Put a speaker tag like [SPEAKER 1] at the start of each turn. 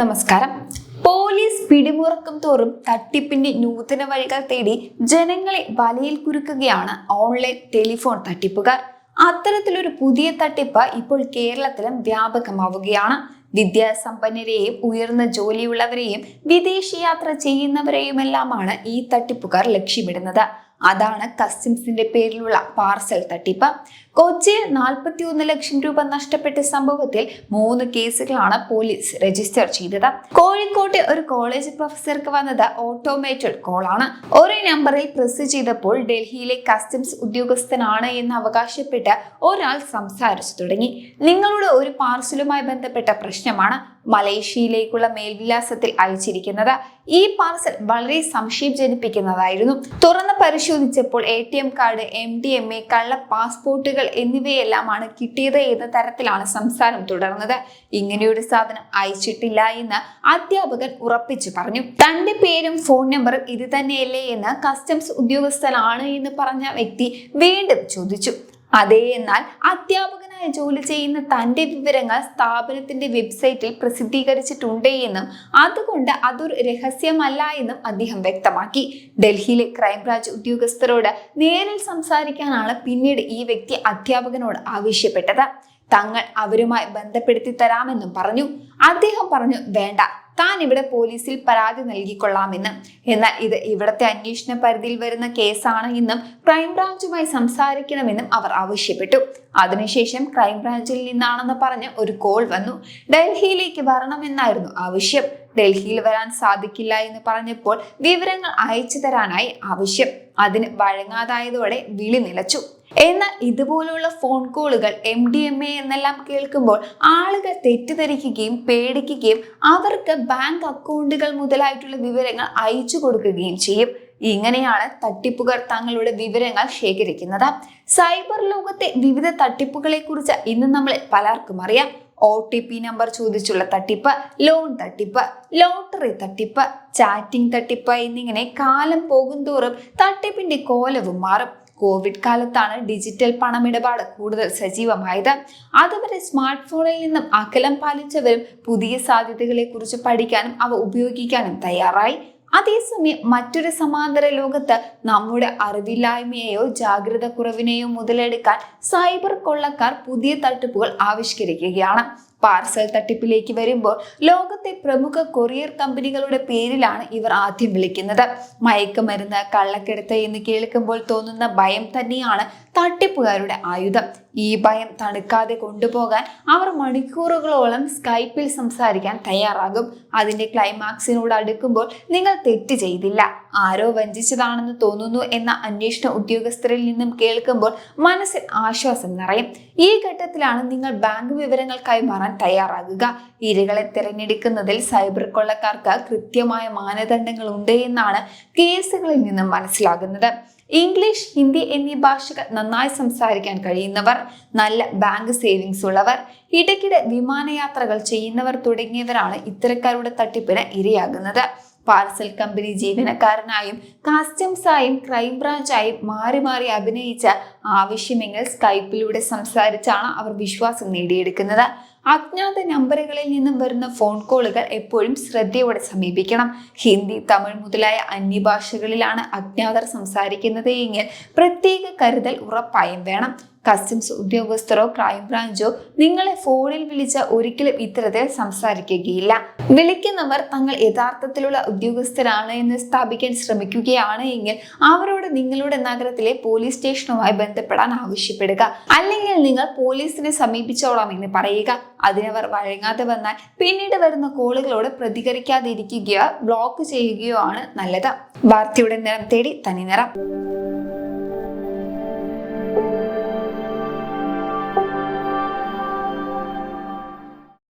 [SPEAKER 1] നമസ്കാരം. പോലീസ് പിടിമുറക്കും തോറും തട്ടിപ്പിന്റെ നൂതന വഴികൾ തേടി ജനങ്ങളെ വലയിൽ കുരുക്കുകയാണ് ഓൺലൈൻ ടെലിഫോൺ തട്ടിപ്പുകാർ. അത്തരത്തിലൊരു പുതിയ തട്ടിപ്പ് ഇപ്പോൾ കേരളത്തിലും വ്യാപകമാവുകയാണ്. വിദ്യാസമ്പന്നരെയും ഉയർന്ന ജോലിയുള്ളവരെയും വിദേശയാത്ര ചെയ്യുന്നവരെയുമെല്ലാമാണ് ഈ തട്ടിപ്പുകാർ ലക്ഷ്യമിടുന്നത്. അതാണ് കസ്റ്റംസിന്റെ പേരിലുള്ള പാർസൽ തട്ടിപ്പ്. കൊച്ചിയിൽ നാൽപ്പത്തിയൊന്ന് ലക്ഷം രൂപ നഷ്ടപ്പെട്ട സംഭവത്തിൽ മൂന്ന് കേസുകളാണ് പോലീസ് രജിസ്റ്റർ ചെയ്തത്. കോഴിക്കോട്ടെ ഒരു കോളേജ് പ്രൊഫസർക്ക് വന്നത് ഓട്ടോമേറ്റഡ് കോളാണ് ഒരേ നമ്പറിൽ പ്രസ് ചെയ്തപ്പോൾ ഡൽഹിയിലെ കസ്റ്റംസ് ഉദ്യോഗസ്ഥനാണ് എന്ന് അവകാശപ്പെട്ട് ഒരാൾ സംസാരിച്ചു തുടങ്ങി. നിങ്ങളുടെ ഒരു പാർസലുമായി ബന്ധപ്പെട്ട പ്രശ്നമാണ് മലേഷ്യയിലേക്കുള്ള മേൽവിലാസത്തിൽ അയച്ചിരിക്കുന്നത്. ഈ പാർസൽ വളരെ സംശയം ജനിപ്പിക്കുന്നതായിരുന്നു. തുറന്ന് പരിശോധിച്ചപ്പോൾ A T M card M D M A കള്ള പാസ്പോർട്ടുകൾ എന്നിവയെല്ലാമാണ് കിട്ടിയത് എന്ന തരത്തിലാണ് സംസാരം തുടർന്നത്. ഇങ്ങനെയൊരു സാധനം അയച്ചിട്ടില്ല എന്ന് അധ്യാപകൻ ഉറപ്പിച്ചു പറഞ്ഞു. തന്റെ പേരും ഫോൺ നമ്പറും ഇത് തന്നെയല്ലേ എന്ന് കസ്റ്റംസ് ഉദ്യോഗസ്ഥനാണ് എന്ന് പറഞ്ഞ വ്യക്തി വീണ്ടും ചോദിച്ചു. അതെ എന്നാൽ അധ്യാപകനായി ജോലി ചെയ്യുന്ന തന്റെ വിവരങ്ങൾ സ്ഥാപനത്തിന്റെ വെബ്സൈറ്റിൽ പ്രസിദ്ധീകരിച്ചിട്ടുണ്ട് എന്നും അതുകൊണ്ട് അതൊരു രഹസ്യമല്ല എന്നും അദ്ദേഹം വ്യക്തമാക്കി. ഡൽഹിയിലെ ക്രൈംബ്രാഞ്ച് ഉദ്യോഗസ്ഥരോട് നേരിൽ സംസാരിക്കാനാണ് പിന്നീട് ഈ വ്യക്തി അധ്യാപകനോട് ആവശ്യപ്പെട്ടത്. തങ്ങൾ അവരുമായി ബന്ധപ്പെടുത്തി തരാമെന്നും പറഞ്ഞു. അദ്ദേഹം പറഞ്ഞു വേണ്ട താൻ ഇവിടെ പോലീസിൽ പരാതി നൽകിക്കൊള്ളാമെന്ന്. എന്നാൽ ഇത് ഇവിടത്തെ അന്വേഷണ പരിധിയിൽ വരുന്ന കേസാണ് എന്നും ക്രൈംബ്രാഞ്ചുമായി സംസാരിക്കണമെന്നും അവർ ആവശ്യപ്പെട്ടു. അതിനുശേഷം ക്രൈംബ്രാഞ്ചിൽ നിന്നാണെന്ന് പറഞ്ഞ് ഒരു കോൾ വന്നു. ഡൽഹിയിലേക്ക് വരണമെന്നായിരുന്നു ആവശ്യം. ഡൽഹിയിൽ വരാൻ സാധിക്കില്ല എന്ന് പറഞ്ഞപ്പോൾ വിവരങ്ങൾ അയച്ചു തരാനായി ആവശ്യം. അതിന് വഴങ്ങാതായതോടെ വിളി നിലച്ചു. എന്നാൽ ഇതുപോലുള്ള ഫോൺ കോളുകൾ എം ഡി എം എ എന്നെല്ലാം കേൾക്കുമ്പോൾ ആളുകൾ തെറ്റിദ്ധരിക്കുകയും പേടിക്കുകയും അവർക്ക് ബാങ്ക് അക്കൗണ്ടുകൾ മുതലായിട്ടുള്ള വിവരങ്ങൾ അയച്ചു കൊടുക്കുകയും ചെയ്യും. ഇങ്ങനെയാണ് തട്ടിപ്പുകാർ തങ്ങളുടെ വിവരങ്ങൾ ശേഖരിക്കുന്നത്. സൈബർ ലോകത്തെ വിവിധ തട്ടിപ്പുകളെ കുറിച്ച് ഇന്ന് നമ്മൾ പലർക്കും അറിയാം. ഒ ടി പി നമ്പർ ചോദിച്ചുള്ള തട്ടിപ്പ് ലോൺ തട്ടിപ്പ് ലോട്ടറി തട്ടിപ്പ് ചാറ്റിംഗ് തട്ടിപ്പ് എന്നിങ്ങനെ കാലം പോകുന്തോറും തട്ടിപ്പിന്റെ കോലവും മാറും. കോവിഡ് കാലത്താണ് ഡിജിറ്റൽ പണമിടപാട് കൂടുതൽ സജീവമായത്. അതുവരെ സ്മാർട്ട് ഫോണിൽ നിന്നും അകലം പാലിച്ചവരും പുതിയ സാധ്യതകളെ കുറിച്ച് പഠിക്കാനും അവ ഉപയോഗിക്കാനും തയ്യാറായി. അതേസമയം മറ്റൊരു സമാന്തര ലോകത്ത് നമ്മുടെ അറിവില്ലായ്മയെയോ ജാഗ്രത കുറവിനെയോ മുതലെടുക്കാൻ സൈബർ കൊള്ളക്കാർ പുതിയ തട്ടിപ്പുകൾ ആവിഷ്കരിക്കുകയാണ്. പാർസൽ തട്ടിപ്പിലേക്ക് വരുമ്പോൾ ലോകത്തെ പ്രമുഖ കൊറിയർ കമ്പനികളുടെ പേരിലാണ് ഇവർ ആദ്യം വിളിക്കുന്നത്. മയക്കുമരുന്ന് കള്ളക്കെടുത്ത് എന്ന് കേൾക്കുമ്പോൾ തോന്നുന്ന ഭയം തന്നെയാണ് തട്ടിപ്പുകാരുടെ ആയുധം. ഈ ഭയം തണുക്കാതെ കൊണ്ടുപോകാൻ അവർ മണിക്കൂറുകളോളം സ്കൈപ്പിൽ സംസാരിക്കാൻ തയ്യാറാകും. അതിന്റെ ക്ലൈമാക്സിനോട് അടുക്കുമ്പോൾ നിങ്ങൾ തെറ്റ് ചെയ്തില്ല. ആരോ വഞ്ചിച്ചതാണെന്ന് തോന്നുന്നു എന്ന അന്വേഷണ ഉദ്യോഗസ്ഥരിൽ നിന്നും കേൾക്കുമ്പോൾ മനസ്സിൽ ആശ്വാസം നിറയും. ഈ ഘട്ടത്തിലാണ് നിങ്ങൾ ബാങ്ക് വിവരങ്ങൾ കൈമാറാൻ തയ്യാറാകുക. ഇരകളെ തിരഞ്ഞെടുക്കുന്നതിൽ സൈബർ കൊള്ളക്കാർക്ക് കൃത്യമായ മാനദണ്ഡങ്ങൾ ഉണ്ട് എന്നാണ് കേസുകളിൽ നിന്നും മനസ്സിലാകുന്നത്. ഇംഗ്ലീഷ് ഹിന്ദി എന്നീ ഭാഷകൾ നന്നായി സംസാരിക്കാൻ കഴിയുന്നവർ നല്ല ബാങ്ക് സേവിങ്സ് ഉള്ളവർ ഇടയ്ക്കിടെ വിമാനയാത്രകൾ ചെയ്യുന്നവർ തുടങ്ങിയവരാണ് ഇത്തരക്കാരുടെ തട്ടിപ്പിന് ഇരയാകുന്നത്. പാർസൽ കമ്പനി ജീവനക്കാരനായും കസ്റ്റംസായും ക്രൈംബ്രാഞ്ചായും മാറി മാറി അഭിനയിച്ച ആവശ്യമെങ്കിൽ സ്കൈപ്പിലൂടെ സംസാരിച്ചാണ് അവർ വിശ്വാസം നേടിയെടുക്കുന്നത്. അജ്ഞാത നമ്പറുകളിൽ നിന്നും വരുന്ന ഫോൺ കോളുകൾ എപ്പോഴും ശ്രദ്ധയോടെ സമീപിക്കണം. ഹിന്ദി തമിഴ് മുതലായ അന്യഭാഷകളിലാണ് അജ്ഞാതർ സംസാരിക്കുന്നത് എങ്കിൽ പ്രത്യേക കരുതൽ ഉറപ്പായും വേണം. കസ്റ്റംസ് ഉദ്യോഗസ്ഥരോ ക്രൈംബ്രാഞ്ചോ നിങ്ങളെ ഫോണിൽ വിളിച്ച ഒരിക്കലും ഇത്തരത്തിൽ സംസാരിക്കുകയില്ല. വിളിക്കുന്നവർ തങ്ങൾ യഥാർത്ഥത്തിലുള്ള ഉദ്യോഗസ്ഥരാണ് എന്ന് സ്ഥാപിക്കാൻ ശ്രമിക്കുകയാണ് എങ്കിൽ അവരോട് നിങ്ങളുടെ നഗരത്തിലെ പോലീസ് സ്റ്റേഷനുമായി ബന്ധപ്പെടാൻ ആവശ്യപ്പെടുക. അല്ലെങ്കിൽ നിങ്ങൾ പോലീസിനെ സമീപിച്ചോളാം എന്ന് പറയുക. അതിനവർ വഴങ്ങാതെ വന്നാൽ പിന്നീട് വരുന്ന കോളുകളോട് പ്രതികരിക്കാതിരിക്കുകയോ ബ്ലോക്ക് ചെയ്യുകയോ ആണ് നല്ലത്. വാർത്തയുടെ നിറം തേടി തനി നിറം.